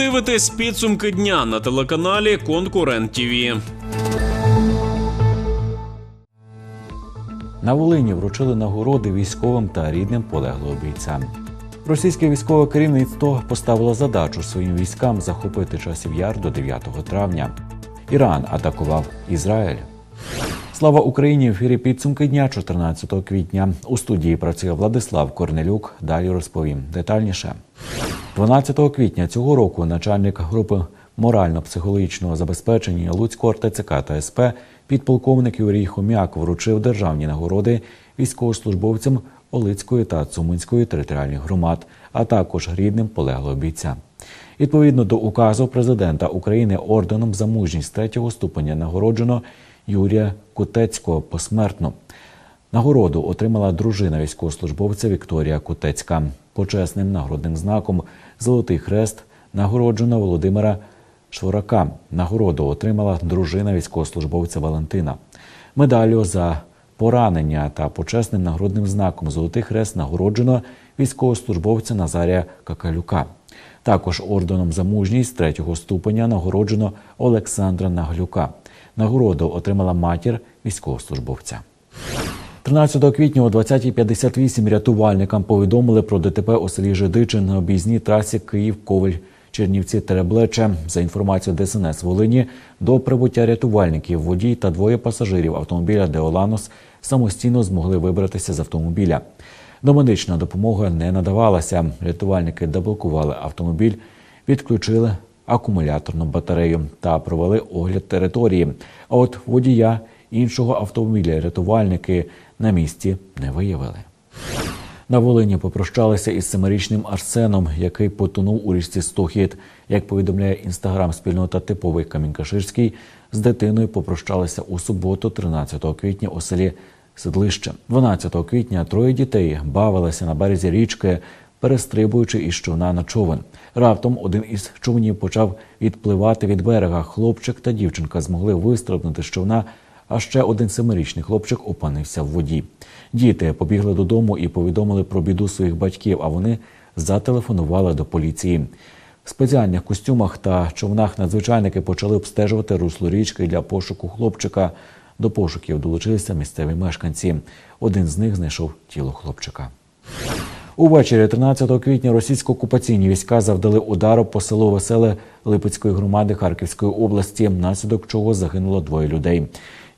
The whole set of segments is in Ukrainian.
дивитесь підсумки дня на телеканалі Конкурент ТІВІ. На Волині вручили нагороди військовим та рідним полеглого бійцям. Російське військове керівництво поставило задачу своїм військам захопити часів яр до 9 травня. Іран атакував Ізраїль. Слава Україні! В ефірі підсумки дня 14 квітня. У студії працює Владислав Корнелюк. Далі розповім детальніше. 12 квітня цього року начальник групи морально-психологічного забезпечення Луцького РТЦК та СП підполковник Юрій Хомяк вручив державні нагороди військовослужбовцям Олицької та Цуманської територіальних громад, а також рідним полеглого бійця. Відповідно до указу президента України орденом за мужність третього ступеня нагороджено Юрія Кутецького посмертно. Нагороду отримала дружина військовослужбовця Вікторія Кутецька. Почесним нагородним знаком Золотий хрест нагороджено Володимира Шворака. Нагороду отримала дружина військовослужбовця Валентина. Медаллю за поранення та почесним нагородним знаком Золотий хрест нагороджено військовослужбовця Назарія Какалюка. Також орденом за мужність третього ступеня нагороджено Олександра Наглюка. Нагороду отримала матір військовослужбовця. 13 квітня о 20.58 рятувальникам повідомили про ДТП у селі Жидичин на об'їзній трасі Київ-Ковель. Чернівці Тереблече. За інформацією ДСНС Волині, до прибуття рятувальників водій та двоє пасажирів автомобіля Деоланос самостійно змогли вибратися з автомобіля. Домедична допомога не надавалася. Рятувальники деблокували автомобіль, відключили акумуляторну батарею та провели огляд території. А от водія іншого автомобіля рятувальники на місці не виявили. На Волині попрощалися із семирічним Арсеном, який потонув у річці Стохід. Як повідомляє інстаграм-спільнота типовий Камінькаширський, з дитиною попрощалися у суботу, 13 квітня, у селі Седлище. 12 квітня троє дітей бавилися на березі річки, перестрибуючи із човна на човен. Раптом один із човнів почав відпливати від берега. Хлопчик та дівчинка змогли вистрибнути з човна. А ще один семирічний хлопчик опинився в воді. Діти побігли додому і повідомили про біду своїх батьків, а вони зателефонували до поліції. В спеціальних костюмах та човнах надзвичайники почали обстежувати русло річки для пошуку хлопчика. До пошуків долучилися місцеві мешканці. Один з них знайшов тіло хлопчика. Увечері 13 квітня російсько-окупаційні війська завдали удару по селу Веселе Липецької громади Харківської області, внаслідок чого загинуло двоє людей.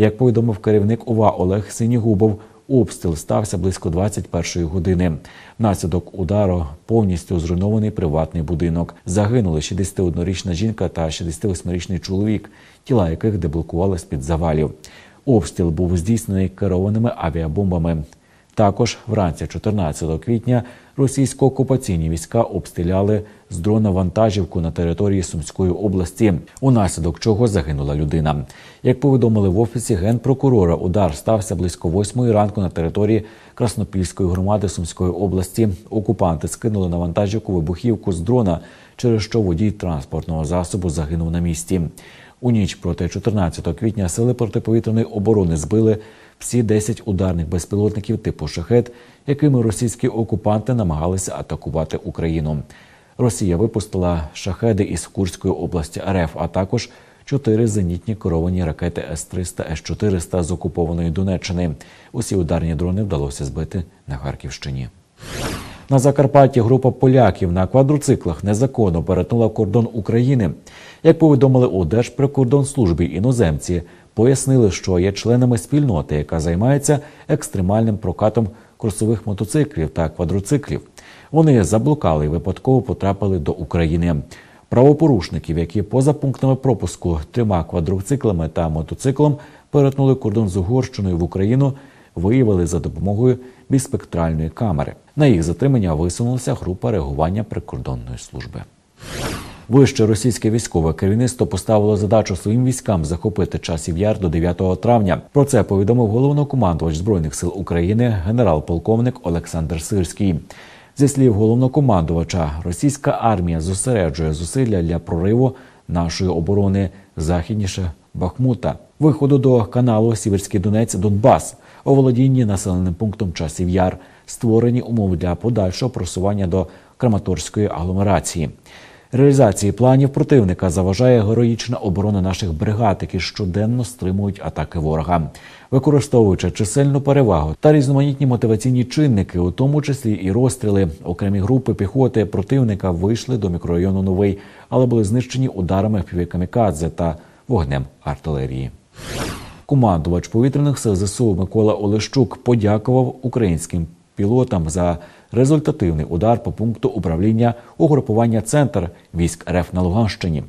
Як повідомив керівник ОВА Олег Синігубов, обстріл стався близько 21-ї години. Внаслідок удару повністю зруйнований приватний будинок. Загинули 61-річна жінка та 68-річний чоловік, тіла яких деблокували з під завалів. Обстріл був здійснений керованими авіабомбами. Також вранці 14 квітня російсько-окупаційні війська обстріляли з дрона вантажівку на території Сумської області, унаслідок чого загинула людина. Як повідомили в офісі генпрокурора, удар стався близько 8 ранку на території Краснопільської громади Сумської області. Окупанти скинули на вантажівку вибухівку з дрона, через що водій транспортного засобу загинув на місці. У ніч проти 14 квітня сили протиповітряної оборони збили всі 10 ударних безпілотників типу шахет, якими російські окупанти намагалися атакувати Україну. Росія випустила шахеди із Курської області РФ, а також чотири зенітні керовані ракети С-300, С-400 з окупованої Донеччини. Усі ударні дрони вдалося збити на Харківщині. На Закарпатті група поляків на квадроциклах незаконно перетнула кордон України. Як повідомили у Держприкордонслужбі іноземці, пояснили, що є членами спільноти, яка займається екстремальним прокатом кросових мотоциклів та квадроциклів. Вони заблукали і випадково потрапили до України. Правопорушників, які поза пунктами пропуску трьома квадроциклами та мотоциклом перетнули кордон з Угорщиною в Україну, виявили за допомогою біспектральної камери. На їх затримання висунулася група реагування прикордонної служби. Вище російське військове керівництво поставило задачу своїм військам захопити часів яр до 9 травня. Про це повідомив головнокомандувач збройних сил України генерал-полковник Олександр Сирський. Зі слів головнокомандувача, російська армія зосереджує зусилля для прориву нашої оборони західніше Бахмута, виходу до каналу Сіверський Донець Донбас, оволодінні населеним пунктом часів яр, створені умови для подальшого просування до Краматорської агломерації. Реалізації планів противника заважає героїчна оборона наших бригад, які щоденно стримують атаки ворога, використовуючи чисельну перевагу та різноманітні мотиваційні чинники, у тому числі і розстріли. Окремі групи піхоти противника вийшли до мікрорайону Новий, але були знищені ударами півікамікадзе та вогнем артилерії. Командувач повітряних сил ЗСУ Микола Олещук подякував українським пілотам за результативний удар по пункту управління угрупування Центр військ РФ на Луганщині.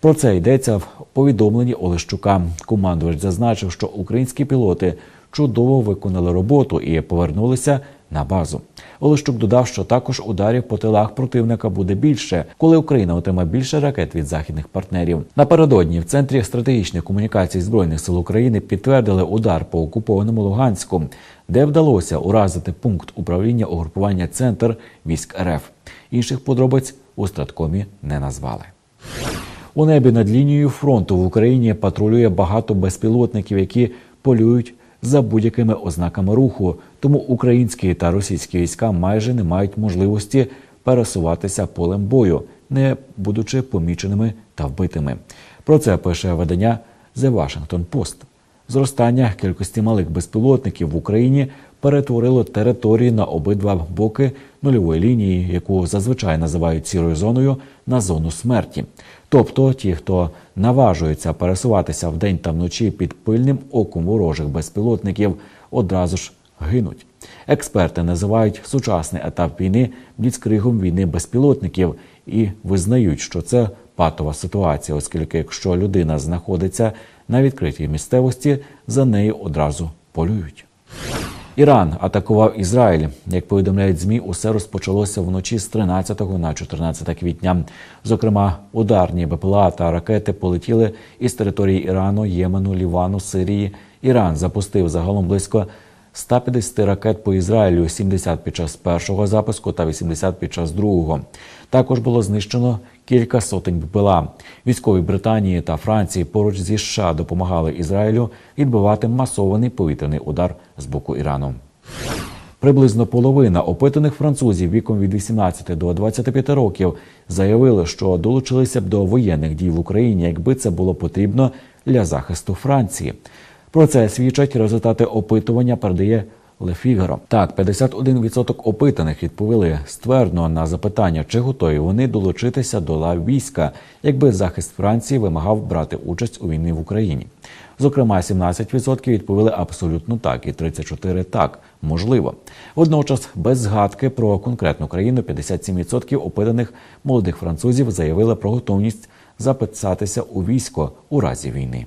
Про це йдеться в повідомленні Олещука. Командувач зазначив, що українські пілоти чудово виконали роботу і повернулися на базу. Олещук додав, що також ударів по тилах противника буде більше, коли Україна отримає більше ракет від західних партнерів. Напередодні в центрі стратегічних комунікацій збройних сил України підтвердили удар по окупованому Луганську, де вдалося уразити пункт управління угрупування Центр військ РФ. Інших подробиць у страткомі не назвали. У небі над лінією фронту в Україні патрулює багато безпілотників, які полюють за будь-якими ознаками руху. Тому українські та російські війська майже не мають можливості пересуватися полем бою, не будучи поміченими та вбитими. Про це пише видання The Washington Post. Зростання кількості малих безпілотників в Україні перетворило території на обидва боки нульової лінії, яку зазвичай називають сірою зоною, на зону смерті. Тобто ті, хто наважується пересуватися вдень та вночі під пильним оком ворожих безпілотників, одразу ж гинуть. Експерти називають сучасний етап війни бліцкригом війни безпілотників і визнають, що це патова ситуація, оскільки якщо людина знаходиться на відкритій місцевості, за нею одразу полюють. Іран атакував Ізраїль. Як повідомляють змі, усе розпочалося вночі з 13 на 14 квітня. Зокрема, ударні БПЛА та ракети полетіли із території Ірану, Ємену, Лівану, Сирії. Іран запустив загалом близько 150 ракет по Ізраїлю, 70 під час першого запуску та 80 під час другого. Також було знищено кілька сотень БПЛА. Військові Британії та Франції поруч зі США допомагали Ізраїлю відбивати масований повітряний удар з боку Ірану. Приблизно половина опитаних французів віком від 18 до 25 років заявили, що долучилися б до воєнних дій в Україні, якби це було потрібно для захисту Франції. Про це свідчать результати опитування, передає Figaro. Так, 51% опитаних відповіли ствердно на запитання, чи готові вони долучитися до лав війська, якби захист Франції вимагав брати участь у війні в Україні. Зокрема, 17% відповіли абсолютно так, і 34% так, можливо. Водночас, без згадки про конкретну країну, 57% опитаних молодих французів заявили про готовність записатися у військо у разі війни.